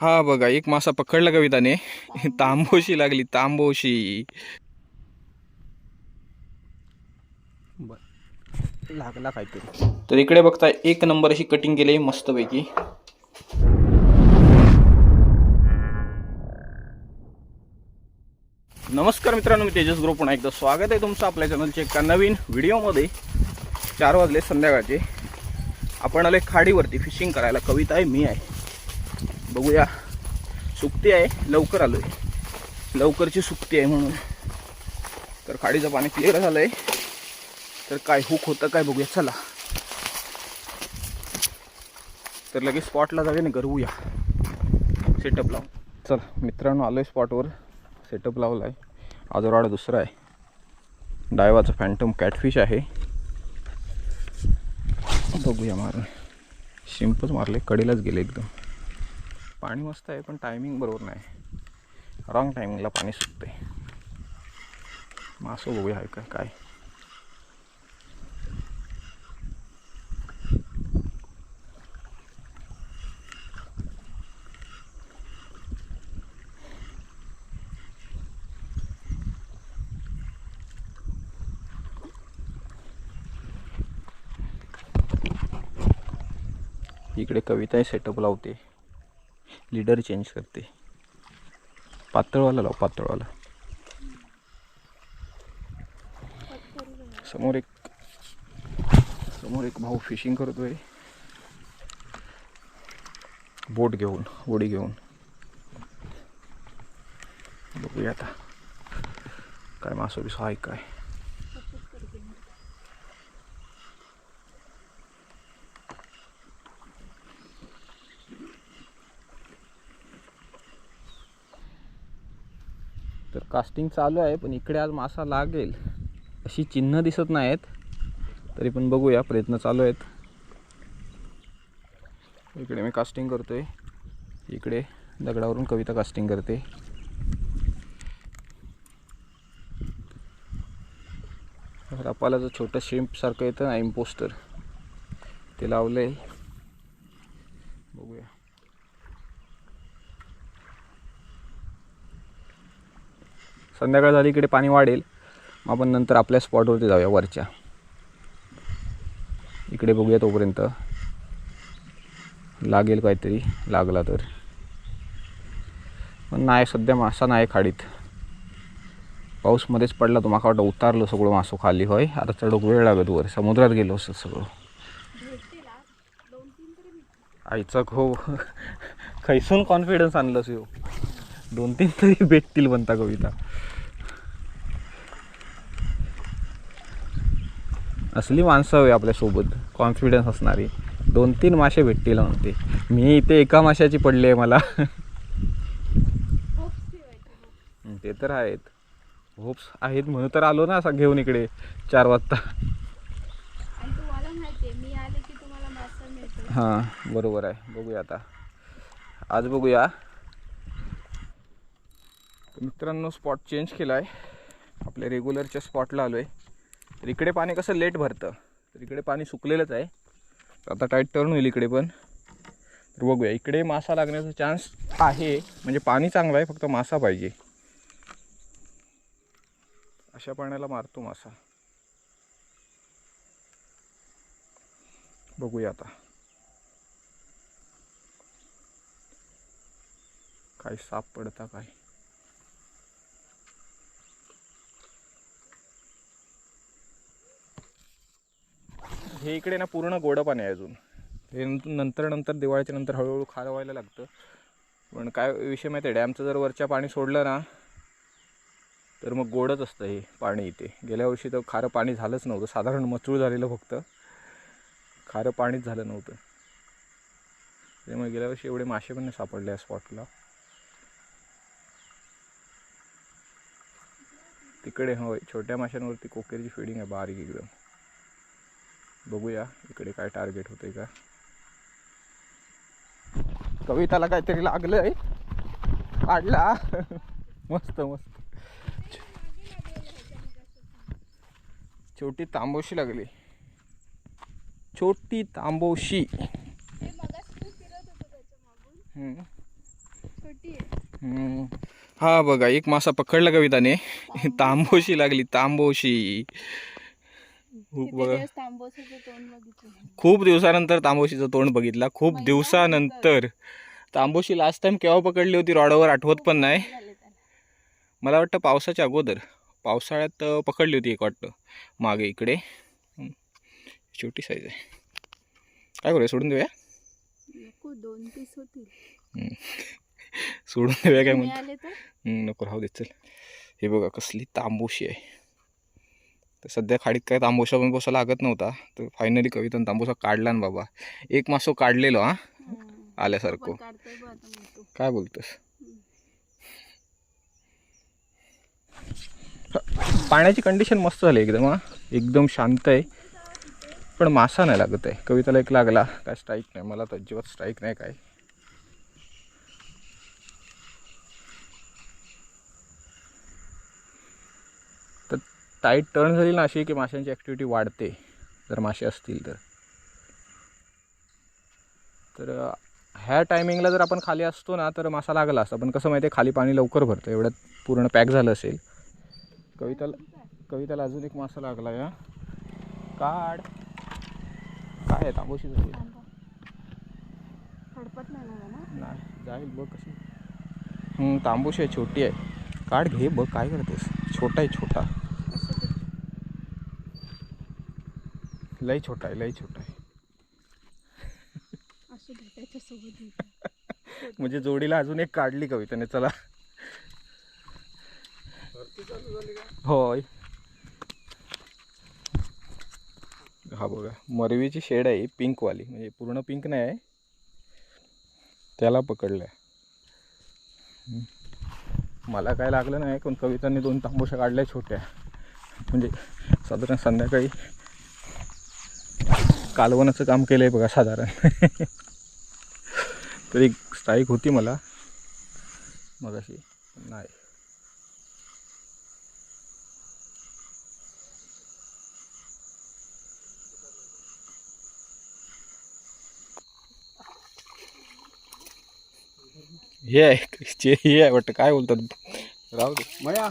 हा बघा एक मासा पकडला कविताने तांबोशी लागली तांबोशी. लागला काहीतरी. तर इकडे बघताय एक नंबर अशी कटिंग केली आहे मस्तपैकी. नमस्कार मित्रांनो मी तेजस ग्रुप. पुन्हा एकदा स्वागत आहे तुमचं आपल्या चॅनलच्या एका नवीन व्हिडिओमध्ये चार वाजले संध्याकाळचे. आपण आले खाडीवरती फिशिंग करायला. कविता आहे मी आहे. बघूया. सुकती आहे. लवकर आलो आहे लवकरची सुकती आहे म्हणून. तर खाडीचं पाणी क्लिअर झालं आहे तर काय हुक होतं काय बघूया. चला. तर लगेच स्पॉटला जाऊया ना गरवूया सेटअप लावून. चल मित्रांनो आलो आहे स्पॉटवर सेटअप लावला आहे आजोराडा दुसरा आहे. डायवाचं फॅन्टम कॅटफिश आहे. बघूया मारून. शिंपच मारले. कडेलाच गेले एकदम. पाणी मस्त आहे पण टायमिंग बरोबर नाही. रॉंग टायमिंगला पाणी सुटते मासं बघूया आहे का काय? इकडे कविता सेटअप लावते. लीडर चेंज करते. पातळवाला लाव पातळवाला. समोर एक समोर एक भाऊ फिशिंग करतोय. बोट घेऊन होडी घेऊन. बघूया आता. काय मासो बिसो आहे काय तर कास्टिंग चालू आहे पण इकडे आज मासा लागेल. अशी चिन्ह दिसत नाहीत. तरी पण बघूया प्रयत्न चालू आहेत. इकडे मी कास्टिंग करतोय. इकडे दगडावरून कविता कास्टिंग करते. रपाला जो छोटं शेम्पसारखं येतं ना इम्पोस्टर ते लावलं आहे बघूया. संध्याकाळ झाली इकडे पाणी वाढेल. मग आपण नंतर आपल्या स्पॉटवरती जाऊया वरच्या. इकडे बघूया तोपर्यंत. लागेल काहीतरी लागला तर. पण नाही सध्या मासा नाही खाडीत. पाऊसमध्येच पडला तो माका वाटतं उतारलं सगळं मासो खाली होय? आता चढूक वेळ लागत वर समुद्रात गेलो असं सगळं. आईचा खो खैसून कॉन्फिडन्स आणलंस यो. दोन तीन तरी भेटतील बनता कविता. असली माणसं हवी आपल्यासोबत कॉन्फिडन्स असणारी. दोन तीन मासे भेटतील म्हणते. मी इथे एका माशाची पडली आहे मला. ते तर आहेत. होप्स आहेत म्हणून तर आलो ना असा घेऊन इकडे. चार वाजता. हां बरोबर आहे. बघूया आता. आज बघूया. मित्रांनो स्पॉट चेंज केला आहे आपल्या रेग्युलरच्या स्पॉटला आलो आहे तर इकडे पाणी कसं लेट भरतं? तर इकडे पाणी सुकलेलंच आहे. तर आता टाईट टर्न होईल इकडे पण. तर बघूया इकडे मासा लागण्याचा चान्स आहे. म्हणजे पाणी चांगलं आहे फक्त मासा पाहिजे. अशा पाण्याला मारतो मासा. बघूया आता. काय साप पडता काय? हे इकडे ना पूर्ण गोडं पाणी आहे अजून. हे नंतर- नंतर नंतर दिवाळीच्या नंतर हळूहळू खार व्हायला लागतं. पण काय विषय माहिती आहे डॅमचं जर वरच्या पाणी सोडलं ना तर मग गोडच असतं हे पाणी इथे. गेल्या वर्षी तर खारं पाणी झालंच नव्हतं. साधारण मचूळ झालेलं फक्त. खारं पाणीच झालं नव्हतं. त्यामुळे गेल्या वर्षी एवढे मासे पण नाही सापडले या स्पॉटला तिकडे होय छोट्या माशांवरती कोकेरची फिडिंग आहे बारीक एकदम. बघूया इकडे काय टार्गेट होते का. कविताला काहीतरी लागलंय. काढला. मस्त मस्त. छोटी तांबोशी लागली. छोटी तांबोशी. हा बघा एक मासा पकडला कविताने. तांबोशी लागली तांबोशी. बघा. खूप दिवसानंतर तांबोशीचं तोंड बघितला. खूप दिवसानंतर. तांबोशी लास्ट टाइम केव्हा पकडली होती रॉडवर आठवत पण नाही. त्याला. मला वाटतं पावसाच्या अगोदर. पावसाळ्यात पकडली होती एक वाटतं. मागे इकडे. छोटी साईज आहे. काय करूया सोडून देऊया? नको दोन पीस हम्म. सोडून देऊया काय म्हणतो? नको राहू दे चल. हे बघा कसली तांबोशी आहे. तर सध्या खाडीत काय पण बसा लागत नव्हता. तर फायनली कवितान तांबोसा काढला ना बाबा. एक मासो काढलेलो हा. आल्यासारखं. काय बोलतोस? पाण्याची कंडिशन मस्त झाली एकदम हा. एकदम शांत आहे. पण मासा नाही लागत आहे. कविताला एक लागला. काय स्ट्राईक नाही. मला तर अजिबात स्ट्राईक नाही काय. टाईट टर्न झाली ना अशी की माशांची ॲक्टिव्हिटी वाढते. जर मासे असतील तर. तर ह्या टायमिंगला जर आपण खाली असतो ना तर मासा लागला असता. पण कसं माहिती आहे खाली पाणी लवकर भरतं. एवढ्यात पूर्ण पॅक झालं असेल. कविताला कविताला अजून एक मासा लागला या. काढ. काय आहे तांबोशी झाली? नाही जाईल बघ कशी. हं, तांबूशी आहे छोटी आहे. काढ घे बघ काय करतेस. छोटा आहे छोटा असं ते लई छोटा आहे लई छोटा आहे. म्हणजे जोडीला अजून एक काढली कविताने चला. होय हा बघा मरवीची शेड आहे पिंकवाली म्हणजे पूर्ण पिंक नाही आहे. त्याला पकडलं मला काय लागलं नाही पण कवितांनी दोन तांबोशा काढल्या छोट्या. म्हणजे साधारण संध्याकाळी कालवणाचं काम केलं आहे बघा साधारण. तर एक स्ट्राईक होती मला. मगाशी. पण नाही. हे आहे हे आहे वाटतं. काय बोलतात? राहू दे. मया?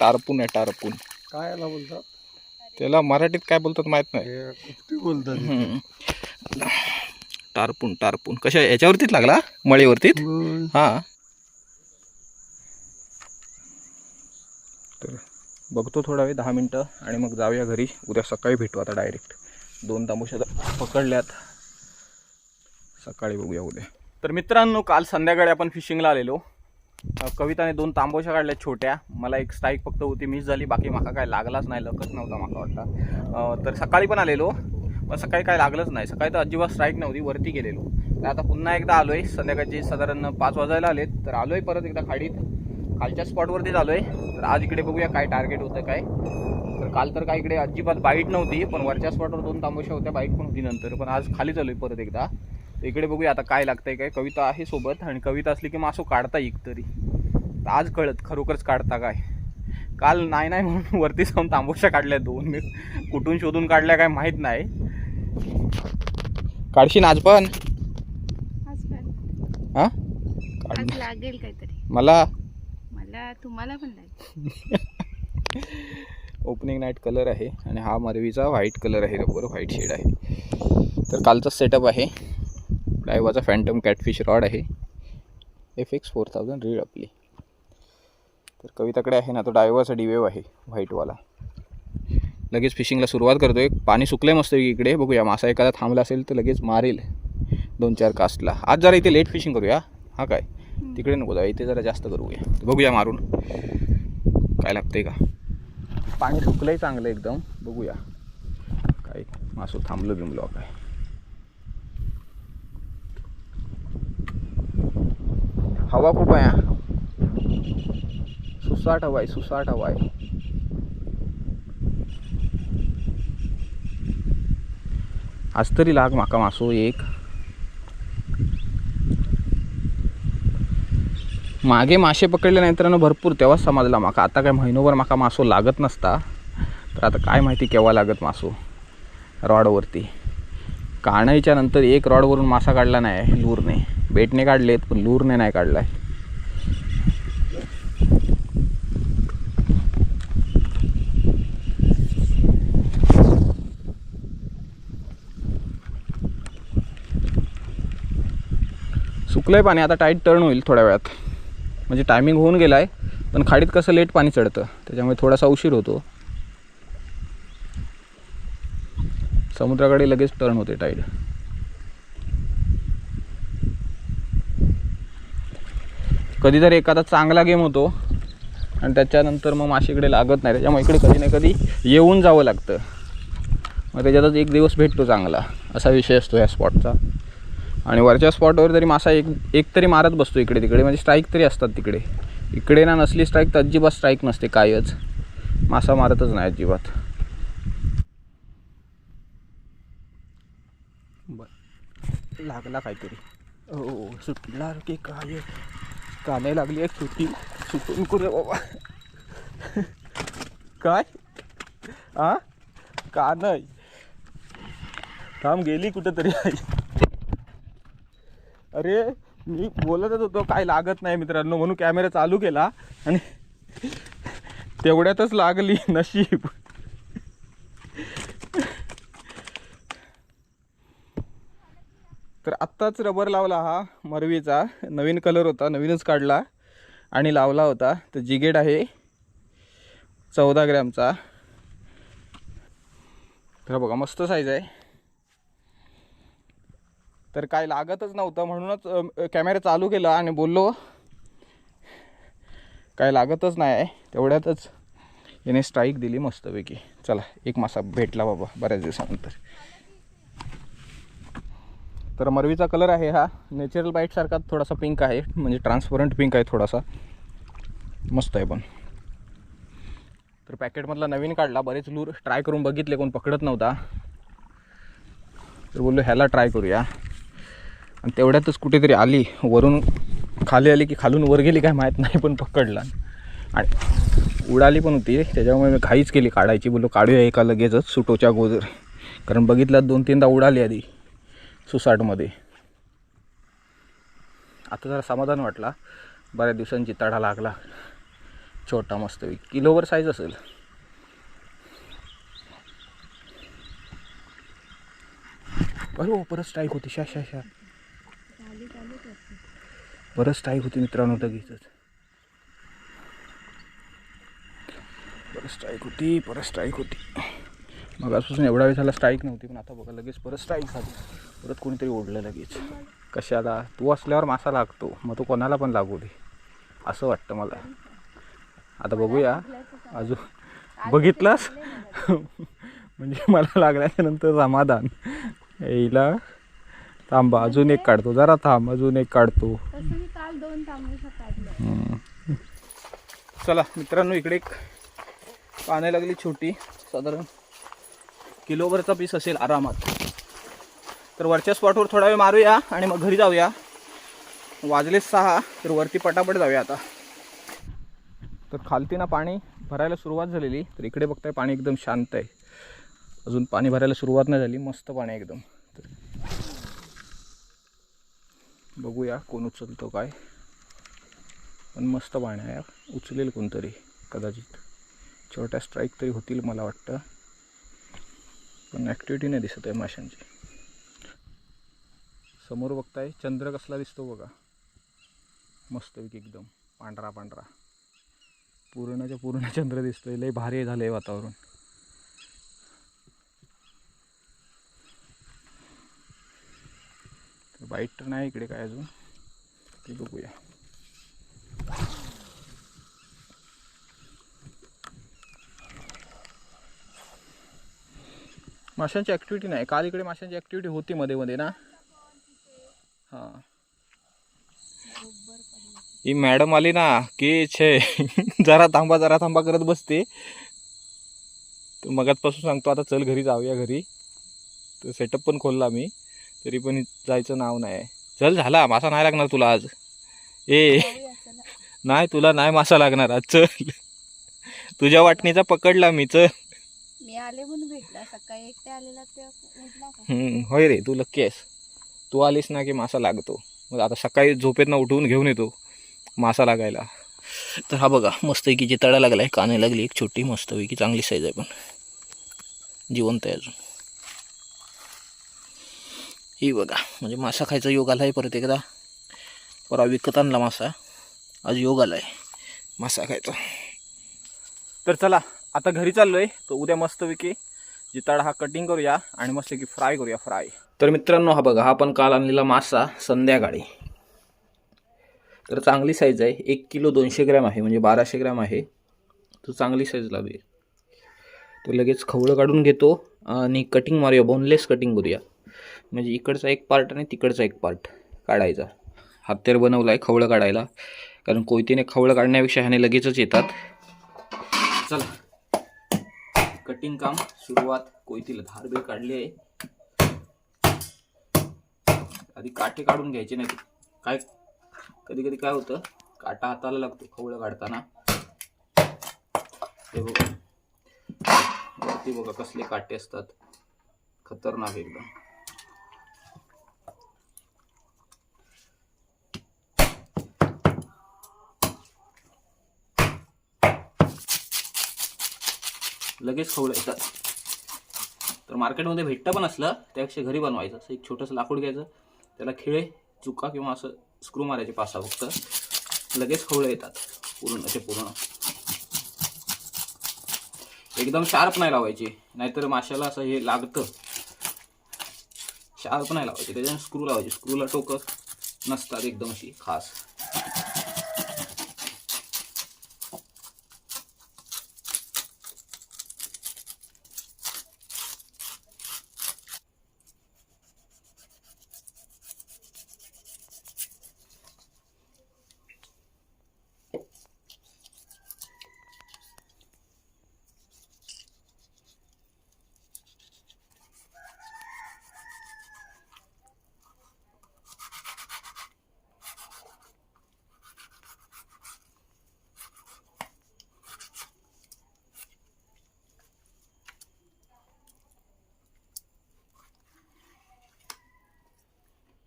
टारपून आहे टारपून. काय याला बोलतात? त्याला मराठीत काय बोलतात माहीत नाही. कुठे बोलतात? हम्म. टारपून टारपून. कशा याच्यावरतीच लागला मळीवरतीच? हा. तर बघतो थोडा वेळ दहा मिनटं आणि मग जाऊया घरी. उद्या सकाळी भेटू आता डायरेक्ट. दोन तांबूशा पकडल्यात. सकाळी बघूया उद्या. तर मित्रांनो काल संध्याकाळी आपण फिशिंगला आलेलो. कविताने दोन तांबोशा काढल्या छोट्या. मला एक स्ट्राईक फक्त होती मिस झाली. बाकी माका काय लागलाच नाही लकच नव्हता माका वाटला तर सकाळी पण आलेलो पण सकाळी काय लागलंच नाही. सकाळी तर अजिबात स्ट्राईक नव्हती वरती गेलेलो. तर आता पुन्हा एकदा आलोय. संध्याकाळची साधारण पाच वाजायला आलेत. तर आलोय परत एकदा खाडीत. खालच्या स्पॉटवरतीच आलोय. तर आज इकडे बघूया काय टार्गेट होतं काय. तर काल तर काय इकडे अजिबात बाईट नव्हती पण वरच्या स्पॉटवर दोन तांबोशा होत्या बाईट पण होती नंतर. पण आज खाली चालू आहे परत एकदा. इकडे बघूया आता काय लागतंय काय कविता आहे सोबत आणि कविता असली की मासो काढता येईल तरी. आज कळत खरोखरच काढता काय? काल नाही नाही म्हणून वरती जाऊन तांबोशा काढल्या दोन. मी कुठून शोधून काढल्या काय माहीत नाही. काढशीन आज पण? हा? लागेल काहीतरी. मला? मला तुम्हाला पण ओपनिंग नाईट कलर आहे आणि हा मरवीचा व्हाईट कलर आहे. बरोबर व्हाईट शेड आहे. तर कालचा सेटअप आहे. डायवाचा फॅन्टम कॅटफिश रॉड आहे. F X four thousand reel आपली. तर कविताकडे आहे ना तो डायवाचा डिवेव आहे व्हाईटवाला लगेच फिशिंगला सुरुवात करतो आहे पाणी सुकलं आहे मस्त इकडे. बघूया मासा एखादा थांबला असेल तर लगेच मारेल. दोन चार कास्टला आज जरा इथे लेट फिशिंग करूया. हा काय? तिकडे नको जाऊ इथे जरा जास्त करूया. बघूया मारून. काय लागतंय का? पाणी सुकलंही चांगलं एकदम. बघूया. काय? मासू थांबलो बिमलो काय? हवा खूप आहे सुसाट हवा आहे सुसाट हवा आहे आज तरी लाग माका मासो एक. मागे मासे पकडले नाही तर भरपूर तेव्हाच समजला माका. आता काय महिनोभर माका मासो लागत नसता. तर आता काय माहिती केव्हा लागत मासो. रॉडवरती. काढायच्या नंतर एक रॉडवरून मासा काढला नाही लूरने. बेटने काढलेत पण लूरने नाही काढला आहे सुकलं सुकलंय पाणी आता टाईट टर्न होईल थोड्या वेळात. म्हणजे टायमिंग होऊन गेला आहे पण खाडीत कसं लेट पाणी चढतं त्याच्यामुळे थोडासा उशीर होतो. समुद्राकडे लगेच टर्न होते टाईड कधी कधीतरी एखादा चांगला गेम होतो. आणि त्याच्यानंतर मग माशीकडे लागत नाही. त्याच्यामुळे इकडे कधी ना कधी येऊन जावं लागतं. मग त्याच्यातच एक दिवस भेटतो चांगला. असा विषय असतो या स्पॉटचा आणि वरच्या स्पॉटवर तरी मासा एक एक तरी मारत बसतो इकडे तिकडे. म्हणजे स्ट्राईक तरी असतात तिकडे. इकडे ना नसली स्ट्राईक तर अजिबात स्ट्राईक नसते कायच. मासा मारतच नाही अजिबात. बर. लागला काहीतरी. हो, हो सुटला की काय का नाही लागली एक सुटी सुटून कुरे बाबा? काय? आ? का नाही थांब गेली कुठंतरी आई. अरे मी बोलतच होतो काय लागत नाही मित्रांनो म्हणून कॅमेरा चालू केला आणि तेवढ्यातच लागली नशीब. तर आत्ताच रबर लावला हा मरवीचा. नवीन कलर होता नवीनच काढला आणि लावला होता. तर जिगेट आहे चौदा ग्रॅमचा. तर बघा मस्त साईज आहे. तर काय लागतच नव्हतं म्हणूनच कॅमेरा चालू केला आणि बोललो काय लागतच नाही आहे तेवढ्यातच. याने स्ट्राईक दिली मस्तपैकी. चला एक मासा भेटला बाबा बऱ्याच दिवसानंतर. तर मरवीचा कलर आहे हा. नेचरल बाईटसारखा थोडासा पिंक आहे. म्हणजे ट्रान्सपरंट पिंक आहे थोडासा. मस्त आहे पण. तर पॅकेटमधला नवीन काढला. बरेच लूर ट्राय करून बघितले कोण पकडत नव्हता. तर बोललो ह्याला ट्राय करूया. आणि तेवढ्यातच कुठेतरी आली. वरून खाली आली की खालून वर गेली काय माहीत नाही पण पकडला. आणि उडाली पण होती. त्याच्यामुळे मी घाईच केली काढायची. बोललो काढूया एका लगेचच सुटोच्या अगोदर. कारण बघितलं दोन तीनदा उडाली आधी. सुसाटमध्ये. आता जरा समाधान वाटला. बऱ्याच दिवसांची तडा लागला. छोटा मस्त किलोवर साईज असेल. अरे हो परत स्ट्राईक होती. शा शा शा. परत स्ट्राईक होती मित्रांनो लगेचच. परत स्ट्राईक होती परत स्ट्राईक होती. मग आजपासून एवढा वेळ झाला स्ट्राईक नव्हती पण आता बघा लगेच परत स्ट्राईक झाली. परत कोणीतरी ओढलं लगेच. कशाला? तू असल्यावर मासा लागतो. मग तो कोणाला पण लागू दे. असं वाटतं मला. आता बघूया. अजून बघितलास? म्हणजे मला लागल्याच्या नंतर समाधान. येईला थांबा. अजून एक काढतो. जरा थांब. अजून एक काढतो. चला मित्रांनो इकडे एक पाने लागली छोटी. साधारण किलोभरचा पीस असेल आरामात. तर वरच्या स्पॉटवर थोडा वेळ मारूया आणि मग घरी जाऊया. वाजले सहा तर वरती पटापट जाऊया आता. तर खालती ना पाणी भरायला सुरुवात झालेली तर इकडे बघताय पाणी एकदम शांत आहे. अजून पाणी भरायला सुरुवात नाही झाली मस्त पाणी आहे एकदम. तर बघूया कोण उचलतो काय. पण मस्त पाणी आहे उचलेल कोणतरी कदाचित. छोट्या स्ट्राईक तरी होतील मला वाटतं. पण ॲक्टिव्हिटी नाही दिसत आहे माशांची. समोर बघताय चंद्र कसला दिसतो बघा. मस्तपैकी एकदम पांढरा पांढरा. पूर्णच्या पूर्ण चंद्र दिसतोय लय भारी झालं आहे वातावरण. बाईट तर नाही इकडे काय अजून? ते बघूया. माशांची ॲक्टिव्हिटी नाही. काल इकडे माशांची ॲक्टिव्हिटी होती मध्ये मध्ये ना. हां. ही मॅडम आली ना की छे. जरा थांबा जरा थांबा करत बसते. तर मगाचपासून सांगतो आता चल घरी जाऊया घरी. तर सेटअप पण खोलला मी. तरी पण जायचं नाव नाही चल झाला. मासा नाही लागणार तुला आज. ए. नाही तुला नाही मासा लागणार आज. चल. तुझ्या वाटणीचा पकडला मी. चल. मी आले म्हणून भेटला. सकाळी एकटे आलेला होय रे. तू लक्की आहेस. तू आलीस ना की मासा लागतो. मग आता सकाळी झोपेतनं उठवून घेऊन येतो मासा लागायला. तर हा बघा मस्तपैकी जे तडा लागला आहे काने लागली एक छोटी मस्तपैकी चांगली साईज आहे पण. जिवंत आहे अजून. ही बघा म्हणजे मासा खायचा योग आला आहे परत एकदा. परा विकत आणला मासा. आज योग आला आहे मासा खायचा. तर चला आता घरी चाललो आहे तर उद्या मस्तपैकी जिताडा हा कटिंग करूया आणि मस्त की फ्राय करूया फ्राय तर मित्रांनो हा बघा हा पण काल आणलेला मासा संध्याकाळी. तर चांगली साईज आहे. एक किलो दोनशे ग्रॅम आहे म्हणजे बाराशे ग्रॅम आहे. तो चांगली साईज लागेल तर लगेच खवळं काढून घेतो आणि कटिंग मारूया बोनलेस कटिंग करूया. म्हणजे इकडचा एक पार्ट आणि तिकडचा एक पार्ट काढायचा. हत्यार बनवला आहे खवळं काढायला. कारण कोयतीने खवळं काढण्यापेक्षा ह्याने लगेचच येतात. चला. कटिंग काम सुरुवात कोयतीला धार काढली आहे. आधी काटे काढून घ्यायचे नाही काय? कधी कधी काय होतं? काटा हाताला लागतो खवळं काढताना. हे बघा. वरती बघा कसले काटे असतात. खतरनाक एकदम. लगेच खवळं येतात तर मार्केटमध्ये भेटतं पण असलं त्यापेक्षा घरी बनवायचं. असं एक छोटंसं लाकूड घ्यायचं. त्याला खिळे चुका किंवा असं स्क्रू मारायचे पासा फक्त. लगेच खवळं येतात. पूर्ण असे पूर्ण. एकदम शार्प नाही लावायची. नाहीतर माशाला असं हे लागतं. शार्प नाही लावायची. त्याच्याने स्क्रू लावायची. स्क्रूला टोकं नसतात एकदम अशी खास.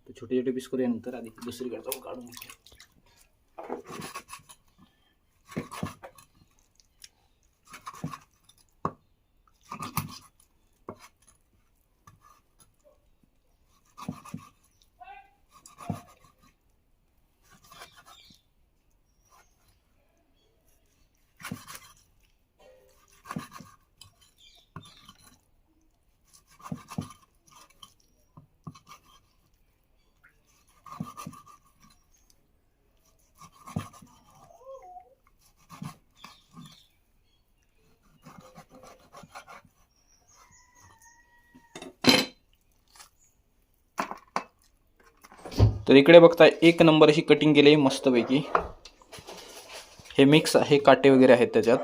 तर छोटे छोटे पीस करूया नंतर आधी दुसरीकडे जाऊन काढून घेऊया तर इकडे बघता एक नंबर अशी कटिंग केली आहे मस्तपैकी. हे मिक्स आहे काटे वगैरे आहेत त्याच्यात.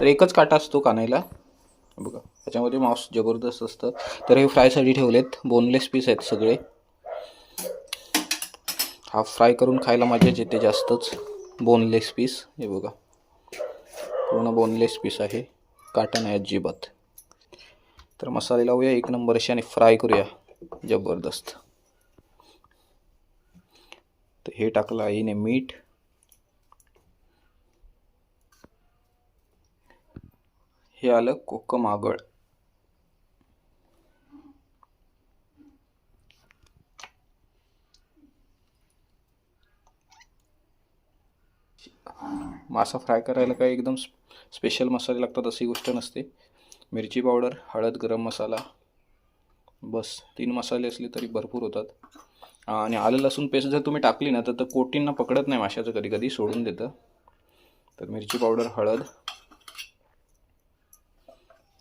तर एकच काटा असतो कानायला. बघा त्याच्यामध्ये मांस जबरदस्त असतं. तर हे फ्रायसाठी ठेवलेत. बोनलेस पीस आहेत सगळे. हा फ्राय करून खायला मजाच येते जास्तच. बोनलेस पीस हे बघा. पूर्ण बोनलेस पीस आहे. काटा नाही अजिबात. तर मसाले लावूया एक नंबर अशी आणि फ्राय करूया. जबरदस्त. तर हे टाकलं आईने मीठ. हे आलं कोकम आगळ. मासा फ्राय करायला काय एकदम स्पेशल मसाले लागतात अशी गोष्ट नसते. मिरची पावडर हळद गरम मसाला. बस. तीन मसाले असले तरी भरपूर होतात. आणि आलं लसूण पेस्ट जर तुम्ही टाकली ना तर तर कोटींना पकडत नाही माशाचं कधी कधी सोडून देतं. तर मिरची पावडर हळद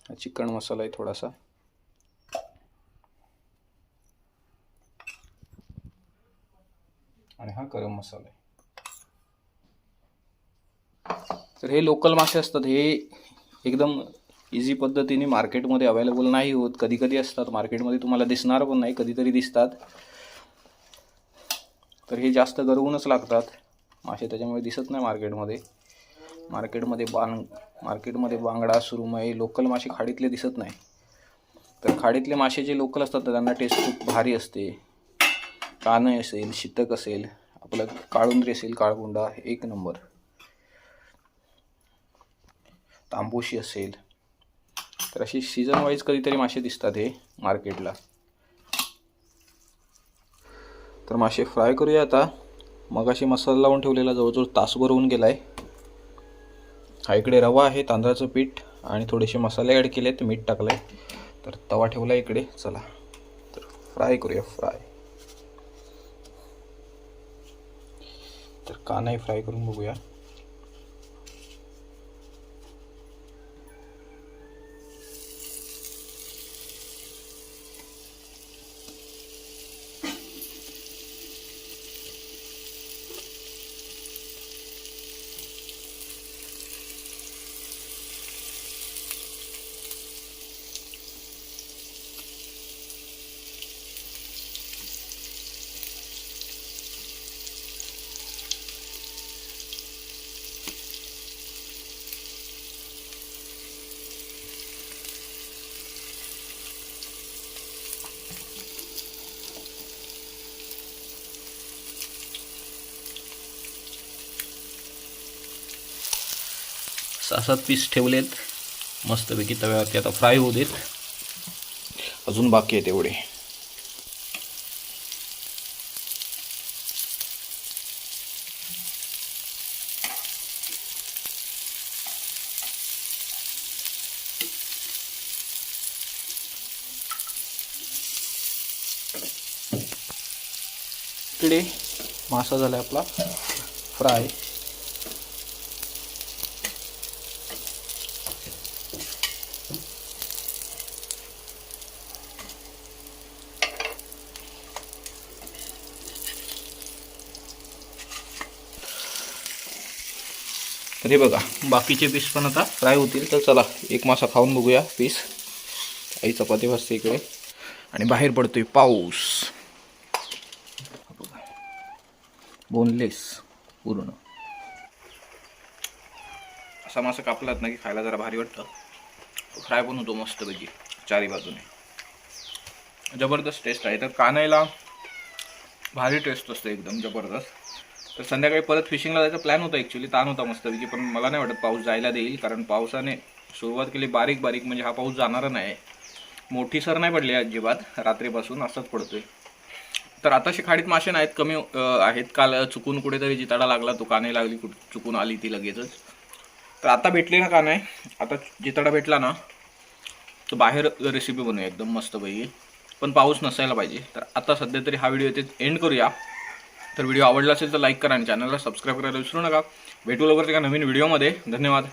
हा चिकन मसाला आहे थोडासा. आणि हा गरम मसाला आहे. तर हे लोकल मासे असतात हे एकदम इझी पद्धतीने मार्केटमध्ये अवेलेबल नाही होत. कधी कधी असतात मार्केटमध्ये तुम्हाला दिसणार पण नाही कधीतरी दिसतात. तर हे जास्त गरवूनच लागतात. मासे त्याच्यामुळे दिसत नाही मार्केटमध्ये. मार्केटमध्ये बांग मार्केटमध्ये बांगडा सुरमई लोकल मासे खाडीतले दिसत नाही. तर खाडीतले मासे जे लोकल असतात तर त्यांना टेस्ट खूप भारी असते. कानय असेल शितक असेल आपलं काळुंद्री असेल काळगुंडा एक नंबर. तांबोशी असेल. तर अशी सीझन वाईज कधीतरी मासे दिसतात हे मार्केटला. तर मासे फ्राय करूया आता. मगाशी मसाला लावून ठेवलेला जवळजवळ तासभर होऊन गेला आहे हा इकडे रवा आहे तांदळाचं पीठ आणि थोडेसे मसाले ॲड केले आहेत मीठ टाकलं आहे तर तवा ठेवला इकडे चला. तर फ्राय करूया फ्राय तर का नाही फ्राय करून बघूया. तासात पीस ठेवलेत. मस्तपैकी तव्यावरती आता फ्राय होऊ देत. अजून बाकी आहे तेवढे इकडे मासा झाला आपला. फ्राय तर हे बघा बाकीचे पीस पण आता फ्राय होतील. तर चला एक मासा खाऊन बघूया पीस. आई चपाती भासते इकडे. आणि बाहेर पडतोय पाऊस. बघा. बोनलेस पूर्ण. असा मासा कापलात ना की खायला जरा भारी वाटतं. फ्राय पण होतो मस्तपैकी चारी बाजूने. जबरदस्त टेस्ट आहे. तर कानायला भारी टेस्ट असते एकदम जबरदस्त. तर संध्याकाळी परत फिशिंगला जायचा प्लॅन होता ॲक्च्युली ताण होता मस्तपैकी पण मला नाही वाटत पाऊस जायला देईल कारण पावसाने सुरुवात केली बारीक बारीक म्हणजे हा पाऊस जाणारा नाही. मोठी सर नाही पडली अजिबात रात्रीपासून असंच पडतोय. तर आता खाडीत मासे नाहीत कमी आहेत. काल चुकून कुठेतरी जिताडा लागला तो काने लागली कुठ चुकून आली ती लगेचच. तर आता भेटली ना का नाही? आता जिताडा भेटला ना तर बाहेर रेसिपी बनवूया एकदम मस्तपैकी. पण पाऊस नसायला पाहिजे. तर आता सध्या तरी हा व्हिडिओ इथे एंड करूया. तर व्हिडिओ आवडला असेल तर लाईक करा आणि चॅनलला सबस्क्राईब करायला विसरू नका. भेटू लवकर एका नवीन व्हिडिओमध्ये. धन्यवाद.